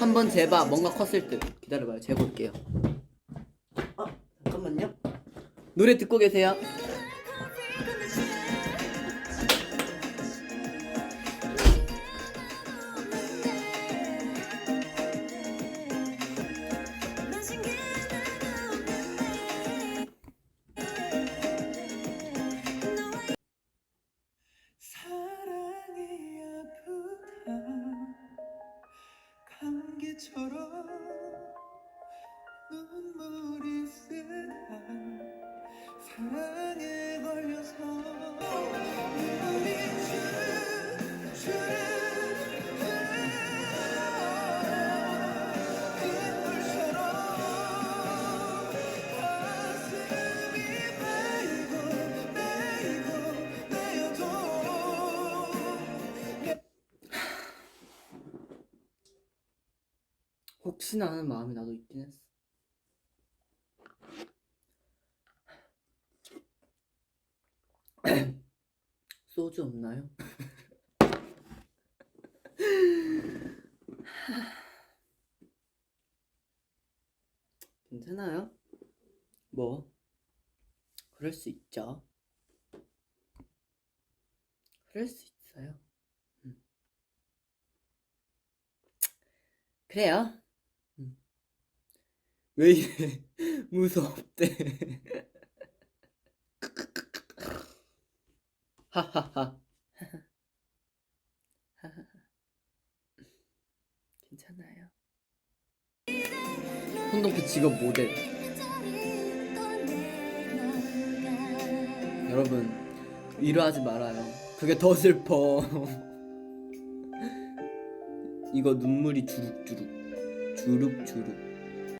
한번 재봐. 뭔가 컸을 듯. 기다려봐요. 재볼게요. 아 잠깐만요. 노래 듣고 계세요 감기처럼 눈물이 쓰다 사랑 혹시나 하는 마음이 나도 있긴 했어 소주 없나요? 괜찮아요? 뭐 그럴 수 있죠 그럴 수 있어요 음. 그래요 음. 왜 이래? 무섭대. 하하하. 괜찮아요. 손동표 직업 모델. 여러분 위로하지 말아요. 그게 더 슬퍼. 이거 눈물이 주룩주룩. 주룩주룩